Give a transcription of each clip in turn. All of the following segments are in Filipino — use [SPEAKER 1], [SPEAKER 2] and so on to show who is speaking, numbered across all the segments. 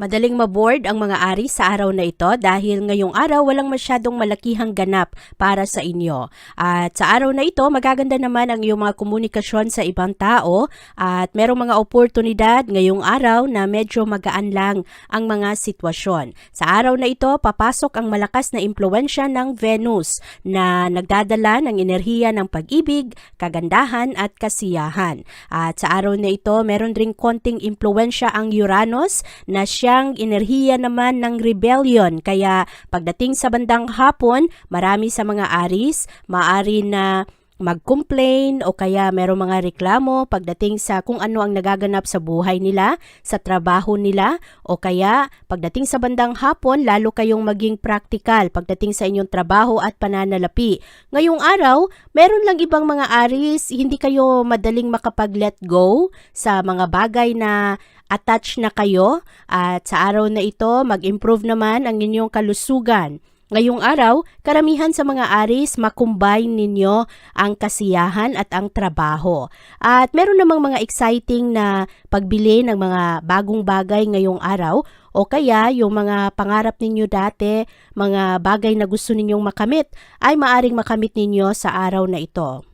[SPEAKER 1] Madaling maboard ang mga ari sa araw na ito dahil ngayong araw walang masyadong malakihang ganap para sa inyo. At sa araw na ito, magaganda naman ang iyong mga komunikasyon sa ibang tao at merong mga oportunidad ngayong araw na medyo magaan lang ang mga sitwasyon. Sa araw na ito, papasok ang malakas na impluensya ng Venus na nagdadala ng enerhiya ng pag-ibig, kagandahan at kasiyahan. At sa araw na ito, meron ring konting impluensya ang Uranus na siyang enerhiya naman ng rebellion. Kaya pagdating sa bandang hapon, marami sa mga aris, maari na mag-complain o kaya merong mga reklamo pagdating sa kung ano ang nagaganap sa buhay nila, sa trabaho nila o kaya pagdating sa bandang hapon lalo kayong maging practical pagdating sa inyong trabaho at pananalapi. Ngayong araw, meron lang ibang mga aris, hindi kayo madaling makapag-let go sa mga bagay na attach na kayo at sa araw na ito mag-improve naman ang inyong kalusugan. Ngayong araw, karamihan sa mga aris makumbine ninyo ang kasiyahan at ang trabaho. At meron namang mga exciting na pagbili ng mga bagong bagay ngayong araw o kaya yung mga pangarap ninyo dati, mga bagay na gusto ninyong makamit ay maaring makamit ninyo sa araw na ito.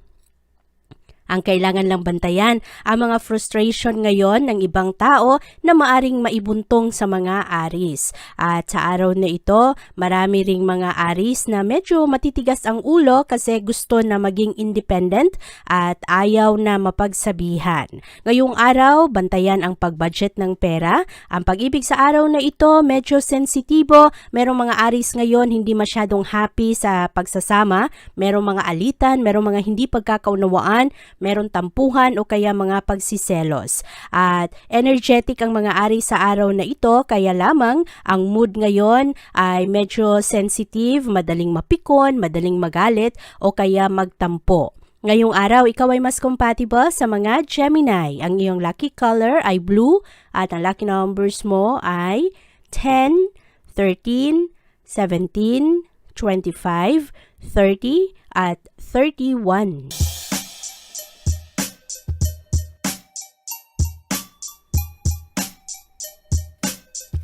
[SPEAKER 1] Ang kailangan lang bantayan ang mga frustration ngayon ng ibang tao na maaring maibuntong sa mga aris. At sa araw na ito, marami ring mga aris na medyo matitigas ang ulo kasi gusto na maging independent at ayaw na mapagsabihan. Ngayong araw, bantayan ang pag-budget ng pera. Ang pag-ibig sa araw na ito, medyo sensitibo. Merong mga aris ngayon hindi masyadong happy sa pagsasama. Merong mga alitan, merong mga hindi pagkakaunawaan, meron tampuhan o kaya mga pagsiselos. At energetic ang mga ari sa araw na ito, kaya lamang ang mood ngayon ay medyo sensitive, madaling mapikon, madaling magalit o kaya magtampo. Ngayong araw, ikaw ay mas compatible sa mga Gemini. Ang iyong lucky color ay blue at ang lucky numbers mo ay 10, 13, 17, 25, 30 at 31.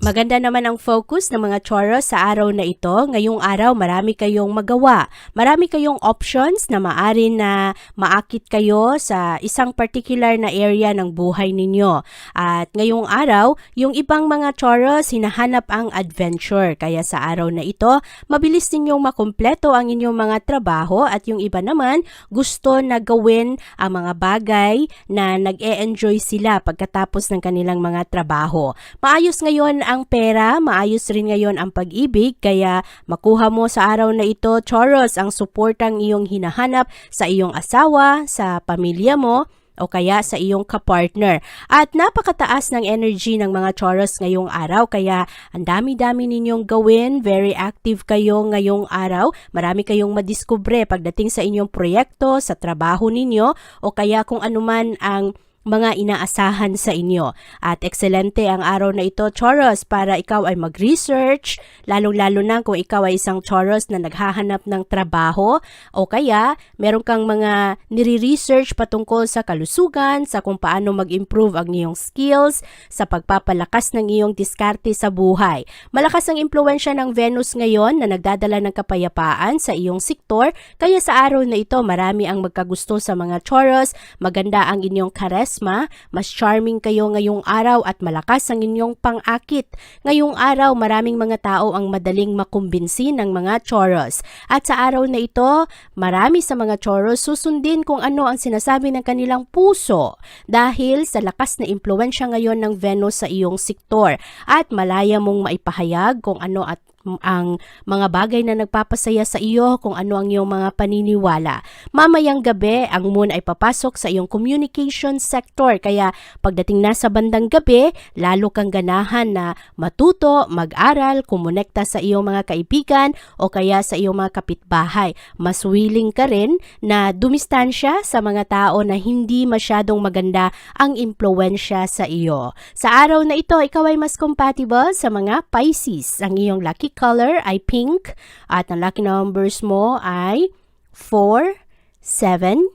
[SPEAKER 1] Maganda naman ang focus ng mga Taurus sa araw na ito. Ngayong araw, marami kayong magawa. Marami kayong options na maari na maakit kayo sa isang particular na area ng buhay ninyo. At ngayong araw, yung ibang mga Taurus hinahanap ang adventure. Kaya sa araw na ito, mabilis ninyong makumpleto ang inyong mga trabaho at yung iba naman gusto na gawin ang mga bagay na nag-e-enjoy sila pagkatapos ng kanilang mga trabaho. Maayos ngayon ang pera, maayos rin ngayon ang pag-ibig, kaya makuha mo sa araw na ito, Taurus, ang suportang iyong hinahanap sa iyong asawa, sa pamilya mo, o kaya sa iyong kapartner. At napakataas ng energy ng mga Taurus ngayong araw kaya ang dami-dami ninyong gawin, very active kayo ngayong araw. Marami kayong madiskubre pagdating sa inyong proyekto, sa trabaho ninyo o kaya kung anuman ang mga inaasahan sa inyo. At ekscelente ang araw na ito, Taurus, para ikaw ay mag-research, lalong-lalo na kung ikaw ay isang Taurus na naghahanap ng trabaho o kaya meron kang mga nire-research patungkol sa kalusugan, sa kung paano mag-improve ang iyong skills, sa pagpapalakas ng iyong diskarte sa buhay. Malakas ang impluensya ng Venus ngayon na nagdadala ng kapayapaan sa iyong sektor, kaya sa araw na ito marami ang magkagusto sa mga Taurus, maganda ang inyong kares karisma, mas charming kayo ngayong araw at malakas ang inyong pang-akit. Ngayong araw, maraming mga tao ang madaling makumbinsi ng mga choros. At sa araw na ito, marami sa mga choros susundin kung ano ang sinasabi ng kanilang puso dahil sa lakas na impluensya ngayon ng Venus sa iyong sektor at malaya mong maipahayag kung ano at ang mga bagay na nagpapasaya sa iyo kung ano ang iyong mga paniniwala. Mamayang gabi, ang moon ay papasok sa iyong communication sector kaya pagdating na sa bandang gabi, lalo kang ganahan na matuto, mag-aral, kumonekta sa iyong mga kaibigan o kaya sa iyong mga kapitbahay. Mas willing ka rin na dumistansya sa mga tao na hindi masyadong maganda ang impluensya sa iyo. Sa araw na ito, ikaw ay mas compatible sa mga Pisces. Ang iyong lucky color ay pink at ang lucky numbers mo ay 4, 7,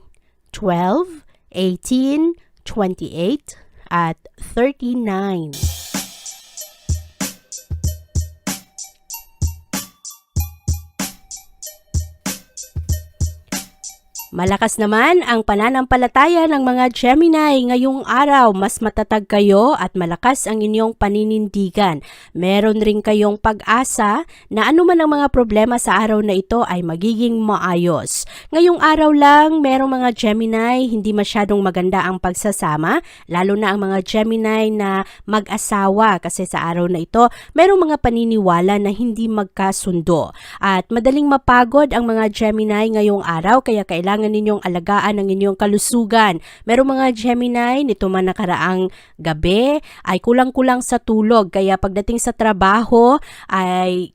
[SPEAKER 1] 12, 18, 28 at 39. Malakas naman ang pananampalataya ng mga Gemini ngayong araw. Mas matatag kayo at malakas ang inyong paninindigan. Meron rin kayong pag-asa na anuman ang mga problema sa araw na ito ay magiging maayos. Ngayong araw lang, merong mga Gemini hindi masyadong maganda ang pagsasama, lalo na ang mga Gemini na mag-asawa kasi sa araw na ito, merong mga paniniwala na hindi magkasundo. At madaling mapagod ang mga Gemini ngayong araw kaya kailangan ninyong alagaan ang inyong kalusugan. Merong mga Gemini nito man nakaraang gabi ay kulang-kulang sa tulog kaya pagdating sa trabaho ay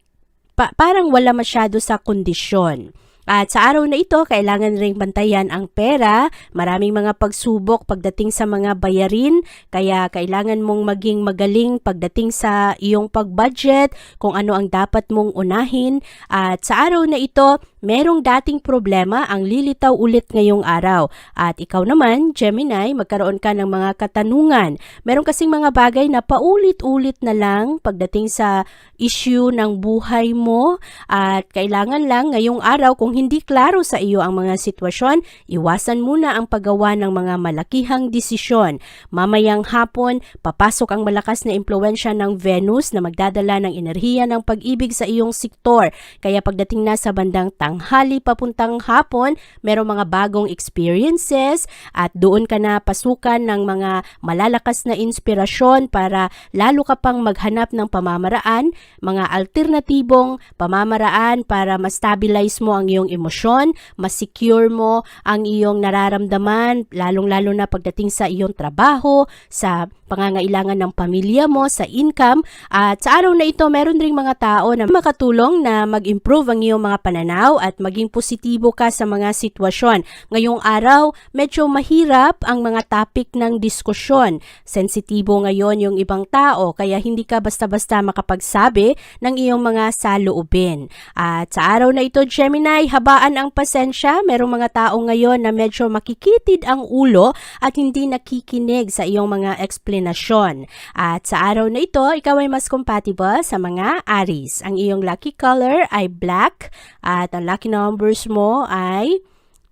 [SPEAKER 1] pa- parang wala masyado sa kondisyon. At sa araw na ito, kailangan ring bantayan ang pera. Maraming mga pagsubok pagdating sa mga bayarin. Kaya kailangan mong maging magaling pagdating sa iyong pag-budget, kung ano ang dapat mong unahin. At sa araw na ito, merong dating problema ang lilitaw ulit ngayong araw. At ikaw naman, Gemini, magkaroon ka ng mga katanungan. Meron kasing mga bagay na paulit-ulit na lang pagdating sa issue ng buhay mo. At kailangan lang ngayong araw kung hindi klaro sa iyo ang mga sitwasyon, iwasan muna ang paggawa ng mga malakihang desisyon. Mamayang hapon, papasok ang malakas na impluensya ng Venus na magdadala ng enerhiya ng pag-ibig sa iyong sektor. Kaya pagdating na sa bandang tanghali papuntang hapon, merong mga bagong experiences at doon ka na pasukan ng mga malalakas na inspirasyon para lalo ka pang maghanap ng pamamaraan, mga alternatibong pamamaraan para ma-stabilize mo ang iyong emosyon, ma-secure mo ang iyong nararamdaman, lalong-lalo na pagdating sa iyong trabaho, sa pangangailangan ng pamilya mo, sa income. At sa araw na ito, meron ring mga tao na makatulong na mag-improve ang iyong mga pananaw at maging positibo ka sa mga sitwasyon. Ngayong araw, medyo mahirap ang mga topic ng diskusyon. Sensitibo ngayon yung ibang tao, kaya hindi ka basta-basta makapagsabi ng iyong mga saloobin. At sa araw na ito, Gemini, habaan ang pasensya. Merong mga tao ngayon na medyo makikitid ang ulo at hindi nakikinig sa iyong mga eksplenasyon. At sa araw na ito, ikaw ay mas compatible sa mga Aries. Ang iyong lucky color ay black at ang lucky numbers mo ay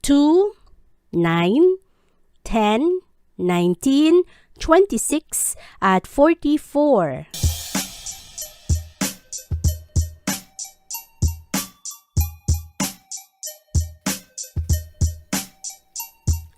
[SPEAKER 1] 2, 9, 10, 19, 26, at 44.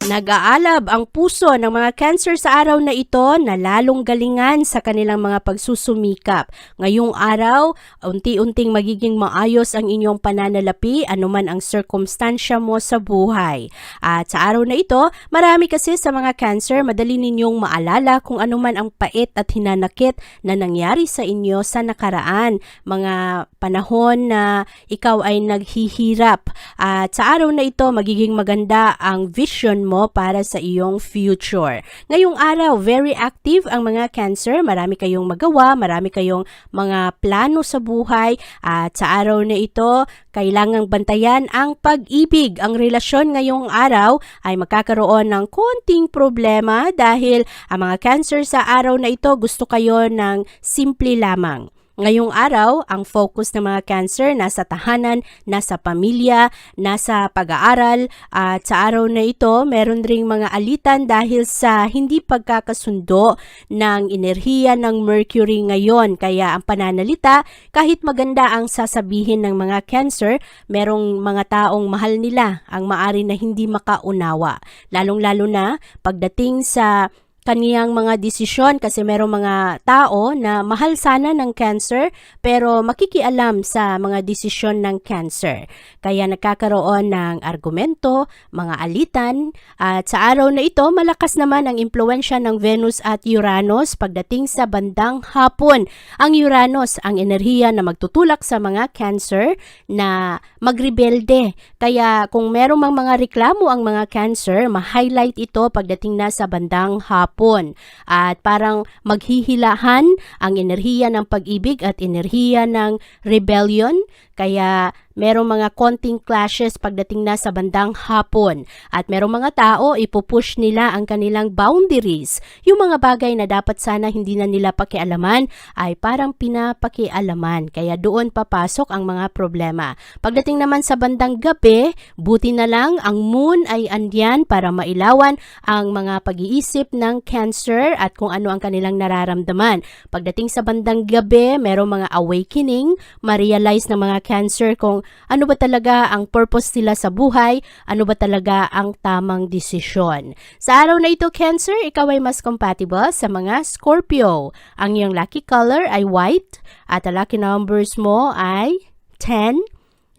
[SPEAKER 1] Nag-aalab ang puso ng mga cancer sa araw na ito na lalong galingan sa kanilang mga pagsusumikap. Ngayong araw, unti-unting magiging maayos ang inyong pananalapi anuman ang circumstansya mo sa buhay. At sa araw na ito, marami kasi sa mga cancer madali ninyong maalala kung anuman ang pait at hinanakit na nangyari sa inyo sa nakaraan. Mga panahon na ikaw ay naghihirap. At sa araw na ito, magiging maganda ang vision mo para sa iyong future. Ngayong araw, very active ang mga cancer. Marami kayong magawa, marami kayong mga plano sa buhay. At sa araw na ito, kailangang bantayan ang pag-ibig. Ang relasyon ngayong araw ay magkakaroon ng konting problema dahil ang mga cancer sa araw na ito gusto kayo ng simple lamang. Ngayong araw, ang focus ng mga cancer nasa tahanan, nasa pamilya, nasa pag-aaral at sa araw na ito, meron ring mga alitan dahil sa hindi pagkakasundo ng enerhiya ng Mercury ngayon. Kaya ang pananalita, kahit maganda ang sasabihin ng mga cancer, merong mga taong mahal nila ang maari na hindi makaunawa. Lalong-lalo na pagdating sa kaniyang mga desisyon kasi merong mga tao na mahal sana ng cancer pero makikialam sa mga desisyon ng cancer. Kaya nagkakaroon ng argumento, mga alitan at sa araw na ito malakas naman ang impluensya ng Venus at Uranus pagdating sa bandang hapon. Ang Uranus ang enerhiya na magtutulak sa mga cancer na magrebelde. Kaya kung merong mga reklamo ang mga cancer, ma-highlight ito pagdating na sa bandang hapon hapon. At parang maghihilahan ang enerhiya ng pag-ibig at enerhiya ng rebellion. Kaya merong mga konting clashes pagdating na sa bandang hapon at merong mga tao ipupush nila ang kanilang boundaries. Yung mga bagay na dapat sana hindi na nila pakialaman ay parang pinapakialaman kaya doon papasok ang mga problema. Pagdating naman sa bandang gabi, buti na lang ang moon ay andyan para mailawan ang mga pag-iisip ng cancer at kung ano ang kanilang nararamdaman. Pagdating sa bandang gabi, merong mga awakening, ma-realize ng mga cancer kung ano ba talaga ang purpose nila sa buhay, ano ba talaga ang tamang desisyon. Sa araw na ito, Cancer, ikaw ay mas compatible sa mga Scorpio. Ang iyong lucky color ay white at ang lucky numbers mo ay 10,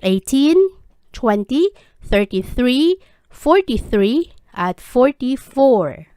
[SPEAKER 1] 18, 20, 33, 43, at 44.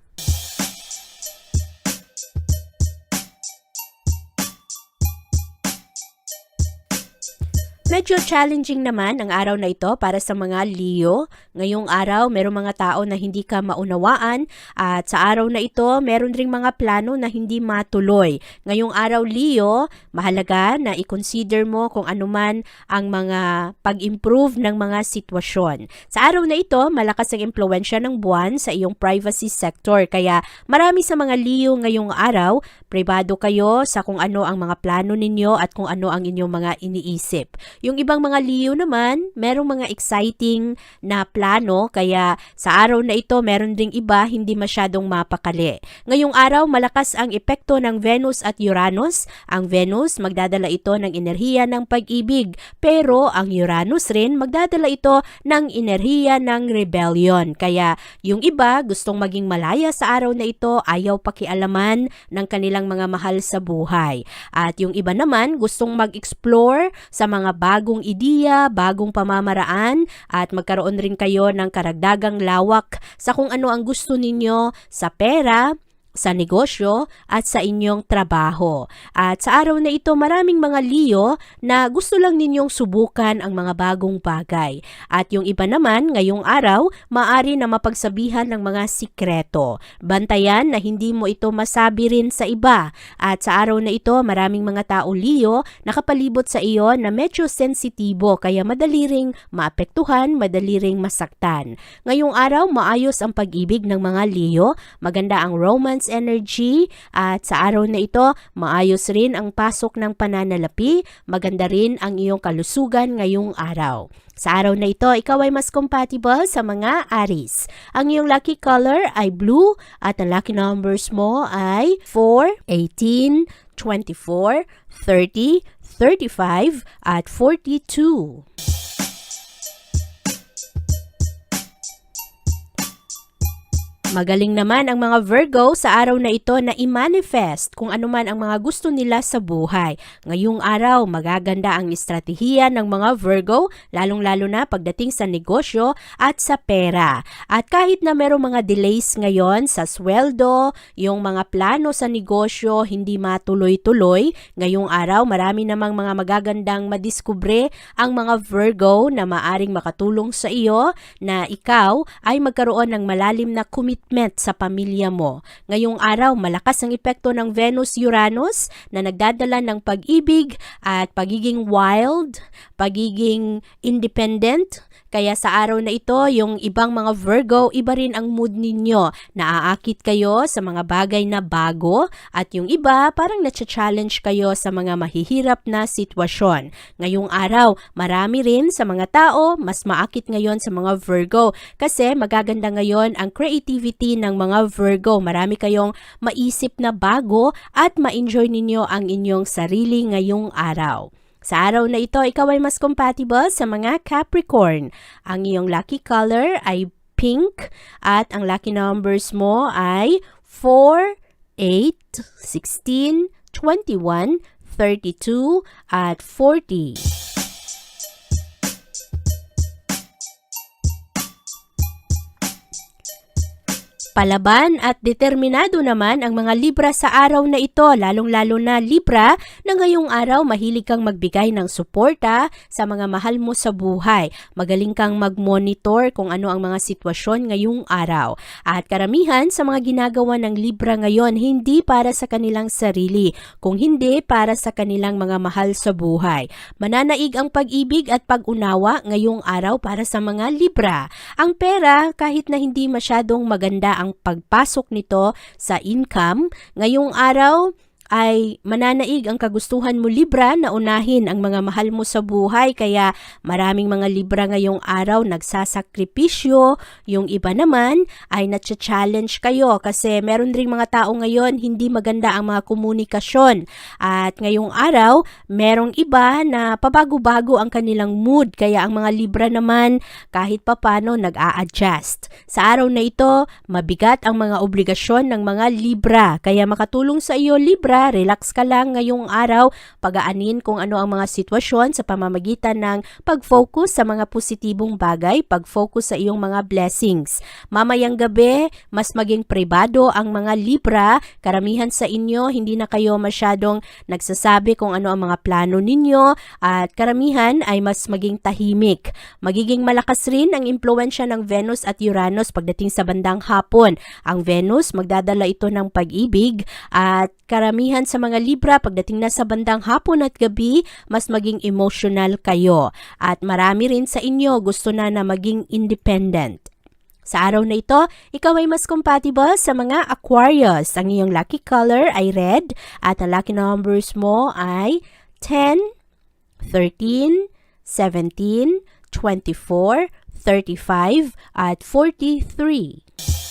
[SPEAKER 1] Medyo challenging naman ang araw na ito para sa mga Leo. Ngayong araw, merong mga tao na hindi ka maunawaan at sa araw na ito, meron ring mga plano na hindi matuloy. Ngayong araw, Leo, mahalaga na i-consider mo kung anuman ang mga pag-improve ng mga sitwasyon. Sa araw na ito, malakas ang impluensya ng buwan sa iyong privacy sector. Kaya marami sa mga Leo ngayong araw, privado kayo sa kung ano ang mga plano ninyo at kung ano ang inyong mga iniisip. Yung ibang mga Leo naman, merong mga exciting na plano kaya sa araw na ito meron ding iba hindi masyadong mapakali. Ngayong araw malakas ang epekto ng Venus at Uranus. Ang Venus magdadala ito ng enerhiya ng pag-ibig pero ang Uranus rin magdadala ito ng enerhiya ng rebellion. Kaya yung iba gustong maging malaya sa araw na ito, ayaw pakialaman ng kanilang mga mahal sa buhay. At yung iba naman gustong mag-explore sa mga bagong ideya, bagong pamamaraan at magkaroon rin kayo ng karagdagang lawak sa kung ano ang gusto ninyo sa pera, sa negosyo at sa inyong trabaho. At sa araw na ito, maraming mga Leo na gusto lang ninyong subukan ang mga bagong bagay. At yung iba naman, ngayong araw, maari na mapagsabihan ng mga sikreto. Bantayan na hindi mo ito masabi rin sa iba. At sa araw na ito, maraming mga tao Leo nakapalibot sa iyo na medyo sensitibo kaya madali ring maapektuhan, madali ring masaktan. Ngayong araw, maayos ang pag-ibig ng mga Leo, maganda ang romance energy at sa araw na ito, maayos rin ang pasok ng pananalapi, maganda rin ang iyong kalusugan ngayong araw. Sa araw na ito, ikaw ay mas compatible sa mga Aries. Ang iyong lucky color ay blue at ang lucky numbers mo ay 4, 18, 24, 30, 35 at 42. Magaling naman ang mga Virgo sa araw na ito na i-manifest kung anuman ang mga gusto nila sa buhay. Ngayong araw, magaganda ang estratehiya ng mga Virgo, lalong-lalo na pagdating sa negosyo at sa pera. At kahit na merong mga delays ngayon sa sweldo, yung mga plano sa negosyo hindi matuloy-tuloy, ngayong araw marami namang mga magagandang madiskubre ang mga Virgo na maaring makatulong sa iyo na ikaw ay magkaroon ng malalim na commitment sa pamilya mo. Ngayong araw, malakas ang epekto ng Venus-Uranus na nagdadala ng pag-ibig at pagiging wild, pagiging independent, Kaya sa araw na ito, yung ibang mga Virgo, iba rin ang mood ninyo. Naaakit kayo sa mga bagay na bago at yung iba parang na-challenge kayo sa mga mahihirap na sitwasyon. Ngayong araw, marami rin sa mga tao mas maakit ngayon sa mga Virgo kasi magaganda ngayon ang creativity ng mga Virgo. Marami kayong maisip na bago at ma-enjoy ninyo ang inyong sarili ngayong araw. Sa araw na ito, ikaw ay mas compatible sa mga Capricorn. Ang iyong lucky color ay pink at ang lucky numbers mo ay 4, 8, 16, 21, 32 at 40. Palaban at determinado naman ang mga Libra sa araw na ito, lalong-lalo na Libra na ngayong araw mahilig kang magbigay ng suporta sa mga mahal mo sa buhay. Magaling kang mag-monitor kung ano ang mga sitwasyon ngayong araw. At karamihan sa mga ginagawa ng Libra ngayon hindi para sa kanilang sarili, kung hindi para sa kanilang mga mahal sa buhay. Mananaig ang pag-ibig at pag-unawa ngayong araw para sa mga Libra. Ang pera, kahit na hindi masyadong maganda ang pagpasok nito sa income, ngayong araw ay mananaig ang kagustuhan mo. Libra na unahin ang mga mahal mo sa buhay. Kaya maraming mga Libra ngayong araw nagsasakripisyo, yung iba naman ay natcha-challenge kayo kasi meron ring mga tao ngayon hindi maganda ang mga komunikasyon. At ngayong araw merong iba na pabago-bago ang kanilang mood. Kaya ang mga Libra naman kahit papano nag-a-adjust. Sa araw na ito, mabigat ang mga obligasyon ng mga Libra. Kaya makatulong sa iyo Libra relax ka lang ngayong araw, pagaanin kung ano ang mga sitwasyon sa pamamagitan ng pag-focus sa mga positibong bagay, pag-focus sa iyong mga blessings. Mamayang gabi, mas maging pribado ang mga Libra, karamihan sa inyo hindi na kayo masyadong nagsasabi kung ano ang mga plano ninyo at karamihan ay mas maging tahimik. Magiging malakas rin ang impluensya ng Venus at Uranus pagdating sa bandang hapon. Ang Venus magdadala ito ng pag-ibig at karamihan sa mga Libra pagdating na sa bandang hapon at gabi, mas maging emotional kayo. At marami rin sa inyo gusto na na maging independent. Sa araw na ito, ikaw ay mas compatible sa mga Aquarius. Ang iyong lucky color ay red at ang lucky numbers mo ay 10, 13, 17, 24, 35 at 43.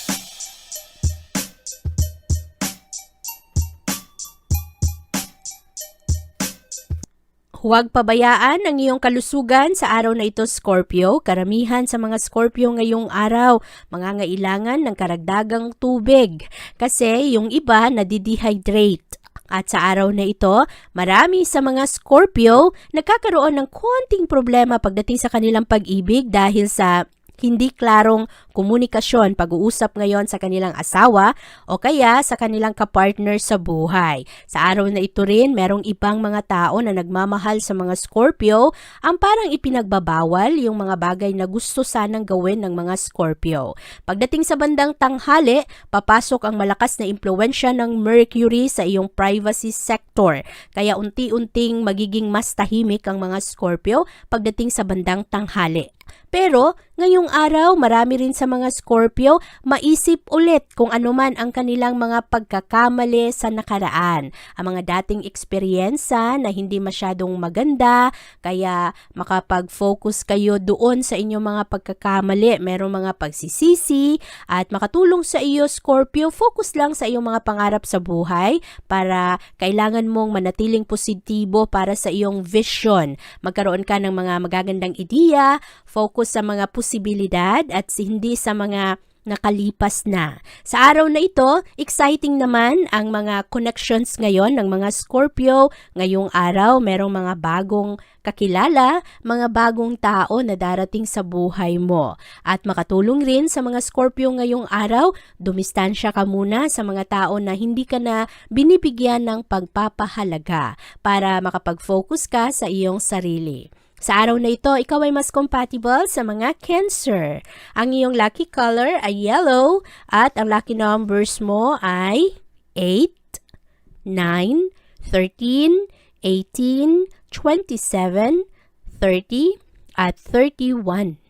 [SPEAKER 1] Huwag pabayaan ang iyong kalusugan sa araw na ito, Scorpio. Karamihan sa mga Scorpio ngayong araw, mangangailangan ng karagdagang tubig kasi yung iba nadidehydrate. At sa araw na ito, marami sa mga Scorpio nagkakaroon ng konting problema pagdating sa kanilang pag-ibig dahil sa hindi klarong komunikasyon, pag-uusap ngayon sa kanilang asawa o kaya sa kanilang kapartner sa buhay. Sa araw na ito rin, merong ibang mga tao na nagmamahal sa mga Scorpio ang parang ipinagbabawal yung mga bagay na gusto sanang gawin ng mga Scorpio. Pagdating sa bandang tanghali, papasok ang malakas na impluensya ng Mercury sa iyong privacy sector. Kaya unti-unting magiging mas tahimik ang mga Scorpio pagdating sa bandang tanghali. Pero ngayong araw, marami rin sa mga Scorpio maisip ulit kung ano man ang kanilang mga pagkakamali sa nakaraan. Ang mga dating eksperyensa na hindi masyadong maganda, kaya makapag-focus kayo doon sa inyong mga pagkakamali. Merong mga pagsisisi at makatulong sa iyo Scorpio, focus lang sa iyong mga pangarap sa buhay para kailangan mong manatiling positibo para sa iyong vision. Magkaroon ka ng mga magagandang ideya, focus sa mga posibilidad at hindi sa mga nakalipas na. Sa araw na ito, exciting naman ang mga connections ngayon ng mga Scorpio. Ngayong araw, merong mga bagong kakilala, mga bagong tao na darating sa buhay mo. At makatulong rin sa mga Scorpio ngayong araw, dumistansya ka muna sa mga tao na hindi ka na binibigyan ng pagpapahalaga para makapag-focus ka sa iyong sarili. Sa araw na ito, ikaw ay mas compatible sa mga Cancer. Ang iyong lucky color ay yellow at ang lucky numbers mo ay 8, 9, 13, 18, 27, 30 at 31.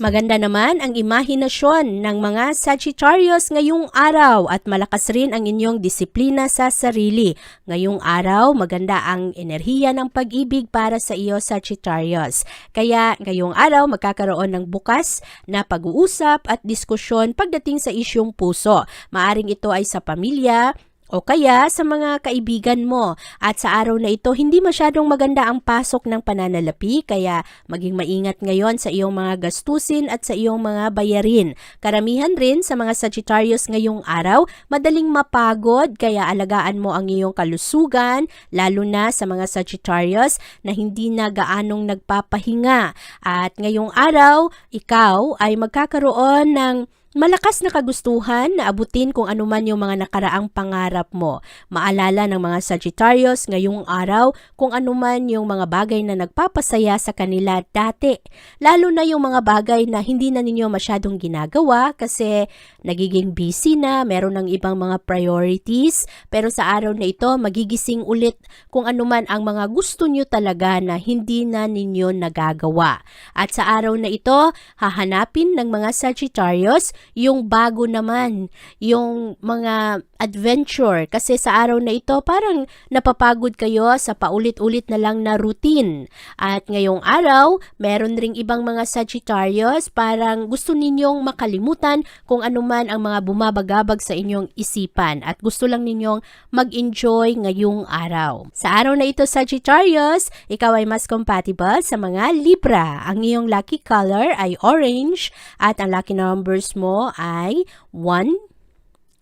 [SPEAKER 1] Maganda naman ang imahinasyon ng mga Sagittarius ngayong araw at malakas rin ang inyong disiplina sa sarili. Ngayong araw, maganda ang enerhiya ng pag-ibig para sa iyo Sagittarius. Kaya ngayong araw magkakaroon ng bukas na pag-uusap at diskusyon pagdating sa isyong puso. Maaring ito ay sa pamilya, o kaya sa mga kaibigan mo. At sa araw na ito, hindi masyadong maganda ang pasok ng pananalapi, kaya maging maingat ngayon sa iyong mga gastusin at sa iyong mga bayarin. Karamihan rin sa mga Sagittarius ngayong araw, madaling mapagod, kaya alagaan mo ang iyong kalusugan, lalo na sa mga Sagittarius na hindi na gaanong nagpapahinga. At ngayong araw, ikaw ay magkakaroon ng Malakas na kagustuhan na abutin kung anuman yung mga nakaraang pangarap mo. Maalala ng mga Sagittarius ngayong araw kung anuman yung mga bagay na nagpapasaya sa kanila dati. Lalo na yung mga bagay na hindi na ninyo masyadong ginagawa kasi nagiging busy na, meron ng ibang mga priorities. Pero sa araw na ito, magigising ulit kung anuman ang mga gusto nyo talaga na hindi na ninyo nagagawa. At sa araw na ito, hahanapin ng mga Sagittarius yung bago naman, yung mga adventure. Kasi sa araw na ito, parang napapagod kayo sa paulit-ulit na lang na routine. At ngayong araw, meron ring ibang mga Sagittarius, parang gusto ninyong makalimutan kung ano man ang mga bumabagabag sa inyong isipan at gusto lang ninyong mag-enjoy ngayong araw. Sa araw na ito, Sagittarius, ikaw ay mas compatible sa mga Libra. Ang iyong lucky color ay orange at ang lucky numbers mo ay 1,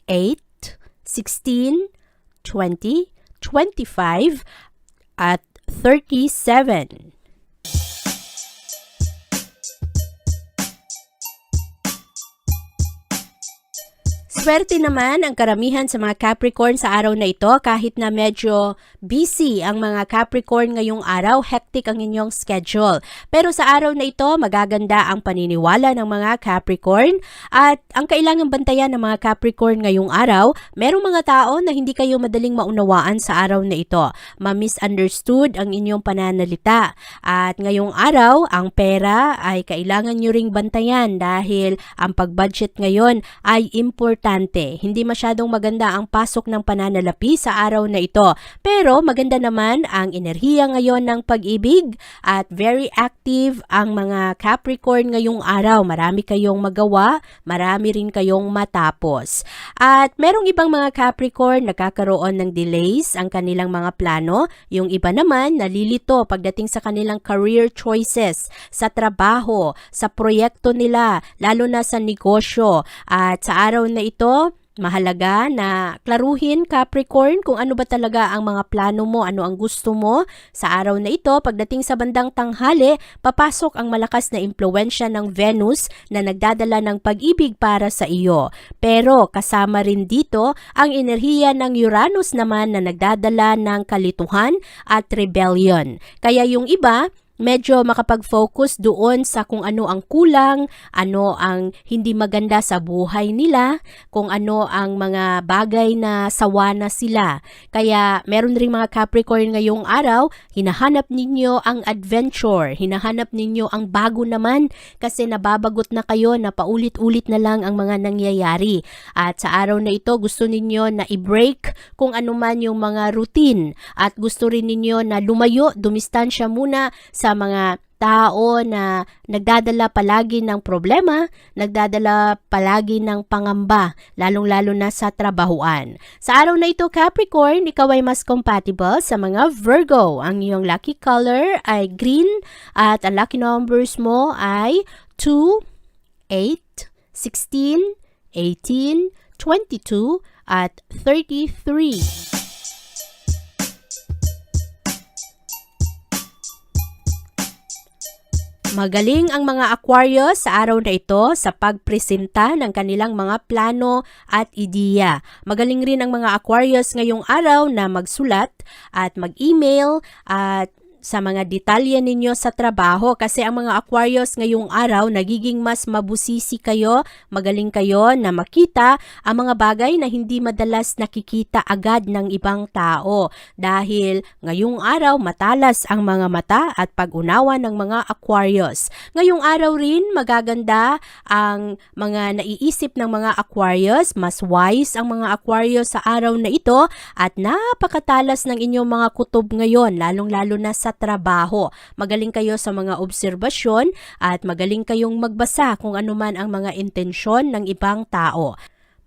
[SPEAKER 1] 8, 16, 20, 25, at 37. Swerte naman ang karamihan sa mga Capricorn sa araw na ito kahit na medyo busy ang mga Capricorn ngayong araw, hectic ang inyong schedule. Pero sa araw na ito, magaganda ang paniniwala ng mga Capricorn at ang kailangang bantayan ng mga Capricorn ngayong araw, merong mga tao na hindi kayo madaling maunawaan sa araw na ito. Ma-misunderstood ang inyong pananalita. At ngayong araw, ang pera ay kailangan nyo ring bantayan dahil ang pag-budget ngayon ay importante. Hindi masyadong maganda ang pasok ng pananalapi sa araw na ito. Pero maganda naman ang enerhiya ngayon ng pag-ibig at very active ang mga Capricorn ngayong araw. Marami kayong magawa, marami rin kayong matapos. At merong ibang mga Capricorn nagkakaroon ng delays ang kanilang mga plano. Yung iba naman nalilito pagdating sa kanilang career choices, sa trabaho, sa proyekto nila, lalo na sa negosyo. At sa araw na ito, mahalaga na klaruhin Capricorn kung ano ba talaga ang mga plano mo, ano ang gusto mo. Sa araw na ito, pagdating sa bandang tanghali, papasok ang malakas na impluensya ng Venus na nagdadala ng pag-ibig para sa iyo. Pero kasama rin dito ang enerhiya ng Uranus naman na nagdadala ng kalituhan at rebellion. Kaya yung iba, medyo makapag-focus doon sa kung ano ang kulang, ano ang hindi maganda sa buhay nila, kung ano ang mga bagay na sawa na sila. Kaya meron rin mga Capricorn ngayong araw, hinahanap ninyo ang adventure, hinahanap ninyo ang bago naman kasi nababagot na kayo na paulit-ulit na lang ang mga nangyayari. At sa araw na ito, gusto ninyo na i-break kung ano man yung mga routine at gusto rin ninyo na lumayo, dumistansya muna sa mga tao na nagdadala palagi ng problema, nagdadala palagi ng pangamba, lalong-lalo na sa trabahuan. Sa araw na ito, Capricorn, ikaw ay mas compatible sa mga Virgo. Ang iyong lucky color ay green at ang lucky numbers mo ay 2, 8, 16, 18, 22, at 33. Magaling ang mga Aquarius sa araw na ito sa pagpresenta ng kanilang mga plano at ideya. Magaling rin ang mga Aquarius ngayong araw na magsulat at mag-email at sa mga detalye ninyo sa trabaho. Kasi ang mga Aquarius ngayong araw nagiging mas mabusisi kayo, magaling kayo na makita ang mga bagay na hindi madalas nakikita agad ng ibang tao. Dahil ngayong araw matalas ang mga mata at pag-unawa ng mga Aquarius. Ngayong araw rin magaganda ang mga naiisip ng mga Aquarius, mas wise ang mga Aquarius sa araw na ito at napakatalas ng inyong mga kutob ngayon, lalong-lalo na sa trabaho. Magaling kayo sa mga obserbasyon at magaling kayong magbasa kung ano man ang mga intensyon ng ibang tao.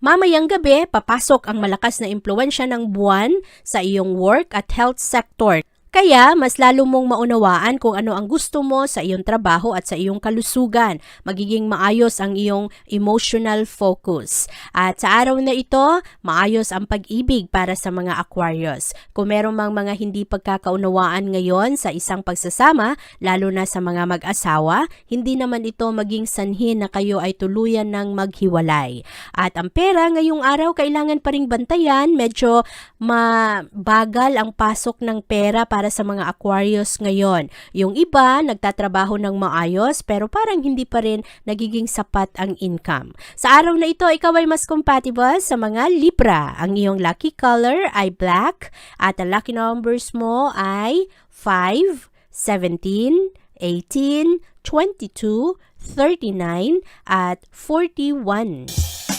[SPEAKER 1] Mamayang gabi, papasok ang malakas na impluensya ng buwan sa iyong work at health sector. Kaya, mas lalo mong maunawaan kung ano ang gusto mo sa iyong trabaho at sa iyong kalusugan. Magiging maayos ang iyong emotional focus. At sa araw na ito, maayos ang pag-ibig para sa mga Aquarius. Kung meron mang mga hindi pagkakaunawaan ngayon sa isang pagsasama, lalo na sa mga mag-asawa, hindi naman ito maging sanhin na kayo ay tuluyan ng maghiwalay. At ang pera ngayong araw, kailangan pa ring bantayan. Medyo mabagal ang pasok ng pera para sa mga Aquarius ngayon. Yung iba, nagtatrabaho ng maayos pero parang hindi pa rin nagiging sapat ang income. Sa araw na ito, ikaw ay mas compatible sa mga Libra. Ang iyong lucky color ay black at ang lucky numbers mo ay 5, 17, 18, 22, 39 at 41.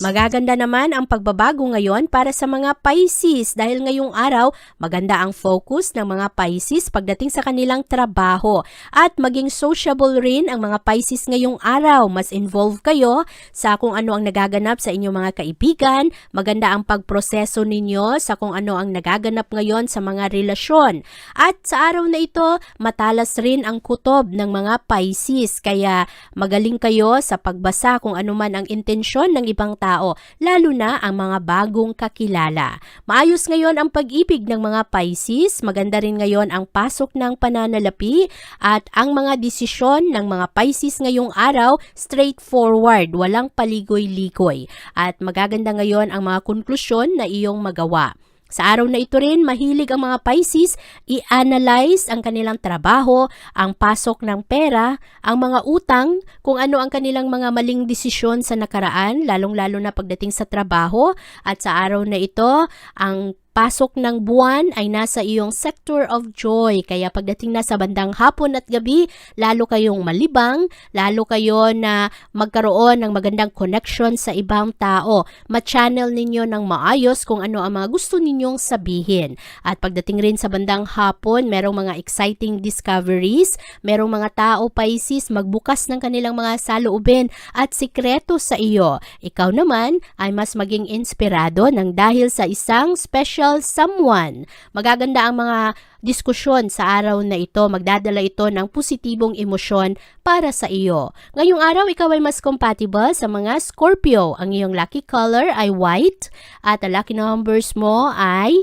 [SPEAKER 1] Magaganda naman ang pagbabago ngayon para sa mga Pisces dahil ngayong araw maganda ang focus ng mga Pisces pagdating sa kanilang trabaho at maging sociable rin ang mga Pisces ngayong araw. Mas involved kayo sa kung ano ang nagaganap sa inyong mga kaibigan, maganda ang pagproseso ninyo sa kung ano ang nagaganap ngayon sa mga relasyon. At sa araw na ito, matalas rin ang kutob ng mga Pisces kaya magaling kayo sa pagbasa kung ano man ang intensyon ng ibang tao tao, lalo na ang mga bagong kakilala. Maayos ngayon ang pag-ibig ng mga Pisces, maganda rin ngayon ang pasok ng pananalapi at ang mga desisyon ng mga Pisces ngayong araw straightforward, walang paligoy-ligoy. At magaganda ngayon ang mga konklusyon na iyong magawa. Sa araw na ito rin, mahilig ang mga Pisces i-analyze ang kanilang trabaho, ang pasok ng pera, ang mga utang, kung ano ang kanilang mga maling desisyon sa nakaraan, lalong-lalo na pagdating sa trabaho. At sa araw na ito, ang pasok ng buwan ay nasa iyong sector of joy. Kaya pagdating na sa bandang hapon at gabi, lalo kayong malibang, lalo kayo na magkaroon ng magandang connection sa ibang tao. Ma-channel ninyo ng maayos kung ano ang mga gusto ninyong sabihin. At pagdating rin sa bandang hapon, merong mga exciting discoveries, merong mga tao Pisces magbukas ng kanilang mga saloobin at sikreto sa iyo. Ikaw naman ay mas maging inspirado ng dahil sa isang special someone. Magaganda ang mga diskusyon sa araw na ito. Magdadala ito ng positibong emosyon para sa iyo. Ngayong araw, ikaw ay mas compatible sa mga Scorpio. Ang iyong lucky color ay white at ang lucky numbers mo ay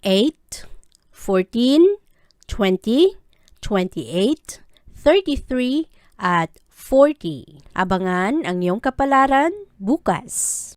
[SPEAKER 1] 8, 14, 20, 28, 33, at 40. Abangan ang iyong kapalaran bukas.